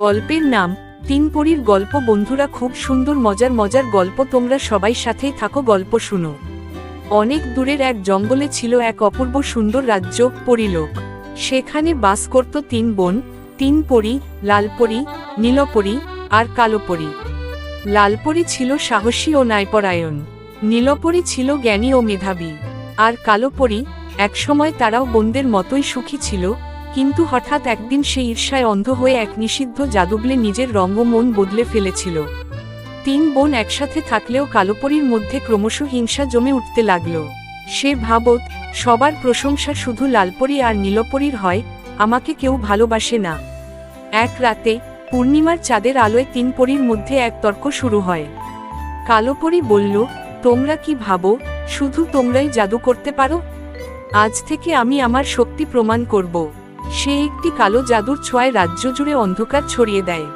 গল্পের নাম, তিন পরীর গল্প। বন্ধুরা, খুব সুন্দর, মজার মজার গল্প। তোমরা সবাই সাথেই থাকো, গল্প শুনো। অনেক দূরের এক জঙ্গলে ছিল এক অপূর্ব সুন্দর রাজ্য, পরিলোক। সেখানে বাস করত তিন বোন, তিন পরী লালপরি নীলপরি আর কালোপরি লালপরি ছিল সাহসী ও ন্যায়পরায়ণ। নীলপরি ছিল জ্ঞানী ও মেধাবী। আর কালোপরি একসময় তারাও বোনদের মতোই সুখী ছিল কিন্তু হঠাৎ একদিন সে ঈর্ষায় অন্ধ হয়ে এক নিষিদ্ধ জাদুবলে নিজের রঙ্গ মন বদলে ফেলেছিল। তিন বোন একসাথে থাকলেও কালোপরির মধ্যে ক্রমশ হিংসা জমে উঠতে লাগল। সে ভাবত, সবার প্রশংসা শুধু লালপরি আর নীলপরির হয়, আমাকে কেউ ভালোবাসে না। এক রাতে, পূর্ণিমার চাঁদের আলোয় তিন পরীর মধ্যে এক তর্ক শুরু হয়। কালোপরি বলল, তোমরা কি ভাবো, শুধু তোমরাই জাদু করতে পারো? আজ থেকে আমি আমার শক্তি প্রমাণ করব। সে একটি কালো জাদুর ছোঁয়ায় রাজ্য জুড়ে অন্ধকার ছড়িয়ে দেয়।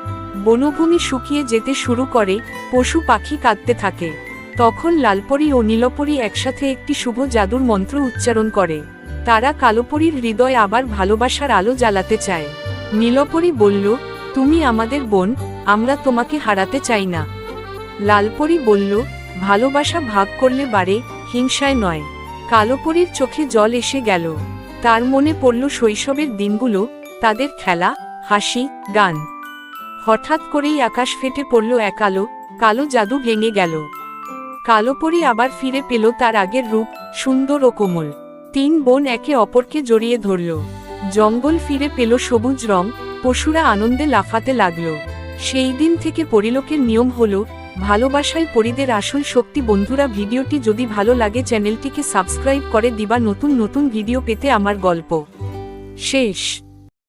বনভূমি শুকিয়ে যেতে শুরু করে, পশু পাখি কাঁদতে থাকে। তখন লালপরি ও নীলপরি একসাথে একটি শুভ জাদুর মন্ত্র উচ্চারণ করে। তারা কালোপরির হৃদয় আবার ভালোবাসার আলো জ্বালাতে চায়। নীলপরি বলল, তুমি আমাদের বোন, আমরা তোমাকে হারাতে চাই না। লালপরি বলল, ভালোবাসা ভাগ করলে বাড়ে, হিংসায় নয়। কালোপরির চোখে জল এসে গেল। তার মনে পড়ল শৈশবের দিনগুলো, তাদের খেলা, হাসি, গান। হঠাৎ করেই আকাশ ফেটে পড়ল এক আলো, কালো জাদু ভেঙে গেল। কালোপরি আবার ফিরে পেল তার আগের রূপ, সুন্দর ও কোমল। তিন বোন একে অপরকে জড়িয়ে ধরল। জঙ্গল ফিরে পেল সবুজ রং, পশুরা আনন্দে লাফাতে লাগল। সেই দিন থেকে পরিলোকের নিয়ম হলো ভালোবাসায় পরিদের আসল শক্তি বন্ধুরা, ভিডিওটি যদি ভালো লাগে চ্যানেলটিকে সাবস্ক্রাইব করে দিবা। নতুন নতুন ভিডিও পেতে আমার গল্প শেষ।